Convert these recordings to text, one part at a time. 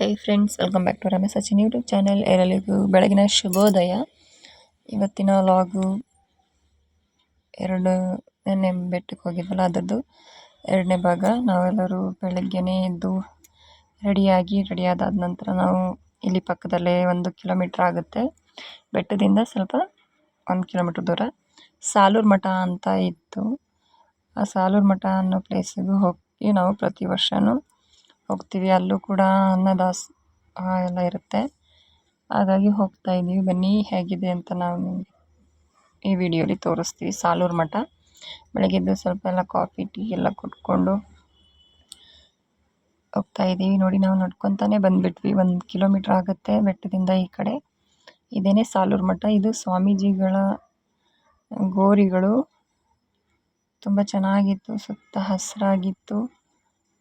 Hi friends welcome back to Ramesh Sachin YouTube channel ಎರಲಿಗೂ ಬೆಳಗಿನ ಶುಭೋದಯ. ಇವತ್ತಿನ ಲಾಗು ಎರಡು ನೆನ್ನೆ ಬೆಟ್ಟಕ್ಕೆ ಹೋಗಿದ್ವಲ್ಲ, ಅದರದ್ದು ಎರಡನೇ ಭಾಗ. ನಾವೆಲ್ಲರೂ ಬೆಳಗ್ಗೆನೇ ಎದ್ದು ರೆಡಿಯಾಗಿ ರೆಡಿಯಾದ ನಂತರ ನಾವು ಇಲ್ಲಿ ಪಕ್ಕದಲ್ಲೇ ಒಂದು ಕಿಲೋಮೀಟ್ರ್ ಆಗುತ್ತೆ. ಬೆಟ್ಟದಿಂದ ಸ್ವಲ್ಪ ಒಂದು ಕಿಲೋಮೀಟ್ರ್ ದೂರ. ಸಾಲೂರು ಮಠ ಅಂತ ಇತ್ತು. ಆ ಸಾಲೂರು ಮಠ ಅನ್ನೋ ಪ್ಲೇಸಿಗೂ ಹೋಗಿ ನಾವು ಪ್ರತಿ ವರ್ಷವೂ ಹೋಗ್ತೀವಿ. ಅಲ್ಲೂ ಕೂಡ ಅನ್ನದಾಸ ಎಲ್ಲ ಇರುತ್ತೆ. ಹಾಗಾಗಿ ಹೋಗ್ತಾ ಇದ್ದೀವಿ ಬನ್ನಿ, ಹೇಗಿದೆ ಅಂತ ನಾವು ನಿಮಗೆ ಈ ವಿಡಿಯೋಲಿ ತೋರಿಸ್ತೀವಿ. ಸಾಲೂರು ಮಠ. ಬೆಳಗ್ಗೆದ್ದು ಸ್ವಲ್ಪ ಎಲ್ಲ ಕಾಫಿ, ಟೀ ಎಲ್ಲ ಕುಟ್ಕೊಂಡು ಹೋಗ್ತಾ ಇದ್ದೀವಿ ನೋಡಿ, ನಾವು ನಡ್ಕೊತಾನೆ ಬಂದುಬಿಟ್ವಿ. ಒಂದು ಕಿಲೋಮೀಟ್ರ್ ಆಗುತ್ತೆ ಬೆಟ್ಟದಿಂದ ಈ ಕಡೆ. ಇದೇನೇ ಸಾಲೂರು ಮಠ. ಇದು ಸ್ವಾಮೀಜಿಗಳ ಗೋರಿಗಳು. ತುಂಬ ಚೆನ್ನಾಗಿತ್ತು. ಸುತ್ತ ಹಸಿರಾಗಿತ್ತು.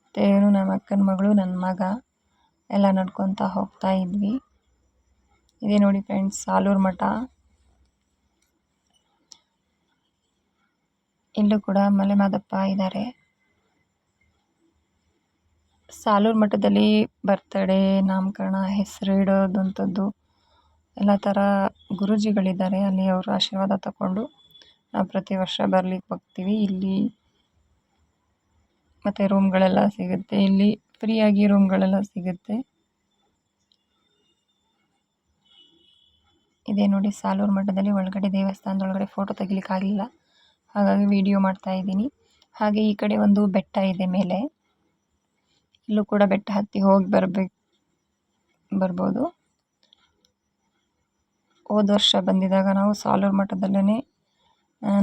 ಮತ್ತು ನಮ್ಮ ಅಕ್ಕನ ಮಗಳು, ನನ್ನ ಮಗ. ಎಲ್ಲ ನಡ್ಕೊತಾ ಹೋಗ್ತಾ ಇದ್ವಿ. ಇದೇ ನೋಡಿ ಫ್ರೆಂಡ್ಸ್ ಸಾಲೂರು ಮಠ. ಇಲ್ಲೂ ಕೂಡ ಮಲೆ ಮಾದಪ್ಪ ಇದ್ದಾರೆ ಸಾಲೂರು ಮಠದಲ್ಲಿ ಬರ್ತಡೇ, ನಾಮಕರಣ, ಹೆಸರು ಇಡೋದಂಥದ್ದು, ಎಲ್ಲ ಥರ ಗುರೂಜಿಗಳಿದ್ದಾರೆ. ಅಲ್ಲಿ ಅವರು ಆಶೀರ್ವಾದ ತಗೊಂಡು ನಾವು ಪ್ರತಿ ವರ್ಷ ಬರ್ಲಿಕ್ಕೆ ಹೋಗ್ತೀವಿ. ಇಲ್ಲಿ ಮತ್ತು ರೂಮ್ಗಳೆಲ್ಲ ಸಿಗುತ್ತೆ. ಇಲ್ಲಿ ಫ್ರೀಯಾಗಿ ರೂಮ್ಗಳೆಲ್ಲ ಸಿಗುತ್ತೆ. ಇದೆ ನೋಡಿ ಸಾಲೂರು ಮಠದಲ್ಲಿ ಒಳಗಡೆ ದೇವಸ್ಥಾನದೊಳಗಡೆ ಫೋಟೋ ತೆಗಿಲಿಕ್ಕಾಗಲಿಲ್ಲ ಹಾಗಾಗಿ ವಿಡಿಯೋ ಮಾಡ್ತಾ ಇದ್ದೀನಿ. ಹಾಗೆ ಈ ಕಡೆ ಒಂದು ಬೆಟ್ಟ ಇದೆ ಮೇಲೆ. ಇಲ್ಲೂ ಕೂಡ ಬೆಟ್ಟ ಹತ್ತಿ ಹೋಗಿ ಬರಬೇಕು ಬರ್ಬೋದು. ಹೋದ ವರ್ಷ ಬಂದಿದ್ದಾಗ ನಾವು ಸಾಲೂರು ಮಠದಲ್ಲೇ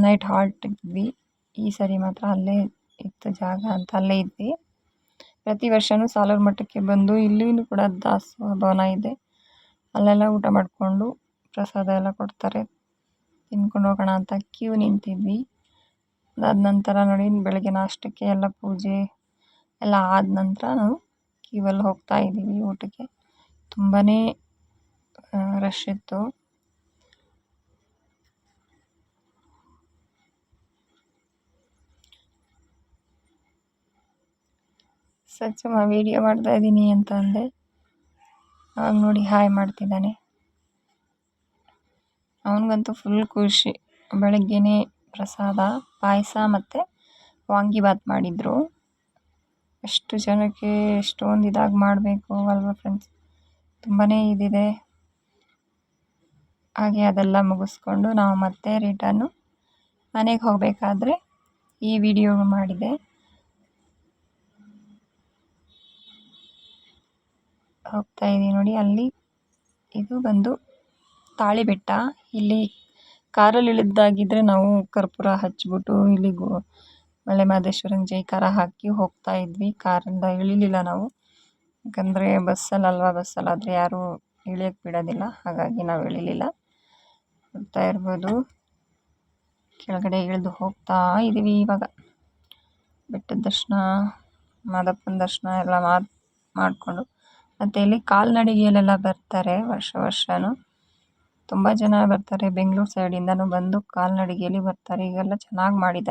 ನೈಟ್ ಹಾಲ್ಟ್ ಇದ್ವಿ. ಈ ಸರಿ ಮಾತ್ರ ಅಲ್ಲೇ ಇತ್ತು ಜಾಗ ಅಂತ ಅಲ್ಲೇ ಇದ್ವಿ. ಪ್ರತಿ ವರ್ಷವೂ ಸಾಲೂರು ಮಠಕ್ಕೆ ಬಂದು ಇಲ್ಲಿಯೂ ಕೂಡ ದಾಸೋಹ ಭವನ ಇದೆ. ಅಲ್ಲೆಲ್ಲ ಊಟ ಮಾಡಿಕೊಂಡು ಪ್ರಸಾದ ಎಲ್ಲ ಕೊಡ್ತಾರೆ. ತಿನ್ಕೊಂಡು ಹೋಗೋಣ ಅಂತ ಕ್ಯೂ ನಿಂತಿದ್ವಿ. ಅದಾದ ನಂತರ ನೋಡಿ, ಬೆಳಗ್ಗೆ ನಾಷ್ಟಕ್ಕೆ ಎಲ್ಲ ಪೂಜೆ ಎಲ್ಲ ಆದ ನಂತರ ನಾವು ಕ್ಯೂವಲ್ಲಿ ಹೋಗ್ತಾ ಇದ್ದೀವಿ ಊಟಕ್ಕೆ. ತುಂಬಾ ರಶ್ ಇತ್ತು. ಸಚ್ಚಮ್ಮ ವೀಡಿಯೋ ಮಾಡ್ತಾ ಇದ್ದೀನಿ ಅಂತ ಅಂದೆ. ಅವಾಗ ನೋಡಿ ಹಾಯ್ ಮಾಡ್ತಿದ್ದಾನೆ. ಅವನಿಗಂತೂ ಫುಲ್ ಖುಷಿ. ಬೆಳಗ್ಗೆನೇ ಪ್ರಸಾದ, ಪಾಯಸ ಮತ್ತು ವಾಂಗಿಬಾತ್ ಮಾಡಿದರು. ಎಷ್ಟು ಜನಕ್ಕೆ ಎಷ್ಟೊಂದು ಇದಾಗಿ ಮಾಡಬೇಕು ಅಲ್ವಾ ಫ್ರೆಂಡ್ಸ್ ತುಂಬಾ ಇದಿದೆ. ಹಾಗೆ ಅದೆಲ್ಲ ಮುಗಿಸ್ಕೊಂಡು ನಾವು ಮತ್ತೆ ರಿಟರ್ನು ಮನೆಗೆ ಹೋಗಬೇಕಾದ್ರೆ ಈ ವಿಡಿಯೋ ಮಾಡಿದೆ. ಹೋಗ್ತಾ ಇದ್ದೀವಿ ನೋಡಿ, ಅಲ್ಲಿ ಇದು ಬಂದು ತಾಳಿಬೆಟ್ಟ ಇಲ್ಲಿ ಕಾರಲ್ಲಿ ಇಳಿದಾಗಿದ್ದರೆ ನಾವು ಕರ್ಪೂರ ಹಚ್ಬಿಟ್ಟು ಇಲ್ಲಿ ಗೋ, ಮಲೆ ಮಹದೇಶ್ವರನ ಜೈಕಾರ ಹಾಕಿ ಹೋಗ್ತಾ ಇದ್ವಿ ಕಾರಿಂದ ಇಳಿಲಿಲ್ಲ ನಾವು. ಯಾಕಂದರೆ ಬಸ್ಸಲ್ಲಲ್ವಾ, ಬಸ್ಸಲ್ಲಾದರೆ ಯಾರೂ ಇಳಿಯಕ್ಕೆ ಬಿಡೋದಿಲ್ಲ. ಹಾಗಾಗಿ ನಾವು ಇಳಿಲಿಲ್ಲ. ಹೋಗ್ತಾ ಇರ್ಬೋದು. ಕೆಳಗಡೆ ಇಳಿದು ಹೋಗ್ತಾ ಇದ್ದೀವಿ ಇವಾಗ. ಬೆಟ್ಟದ ದರ್ಶನ, ಮಾದಪ್ಪನ ದರ್ಶನ ಎಲ್ಲ ಮಾಡಿ, ಮಾಡಿಕೊಂಡು. ಮತ್ತು ಇಲ್ಲಿ ಕಾಲ್ನಡಿಗೆಯಲ್ಲೆಲ್ಲ ಬರ್ತಾರೆ ವರ್ಷ ವರ್ಷವೂ ತುಂಬ ಜನ ಬರ್ತಾರೆ ಬೆಂಗಳೂರು ಸೈಡಿಂದಲೂ ಬಂದು ಕಾಲ್ನಡಿಗೆಯಲ್ಲಿ ಬರ್ತಾರೆ. ಈಗೆಲ್ಲ ಚೆನ್ನಾಗಿ ಮಾಡಿದ್ದಾರೆ.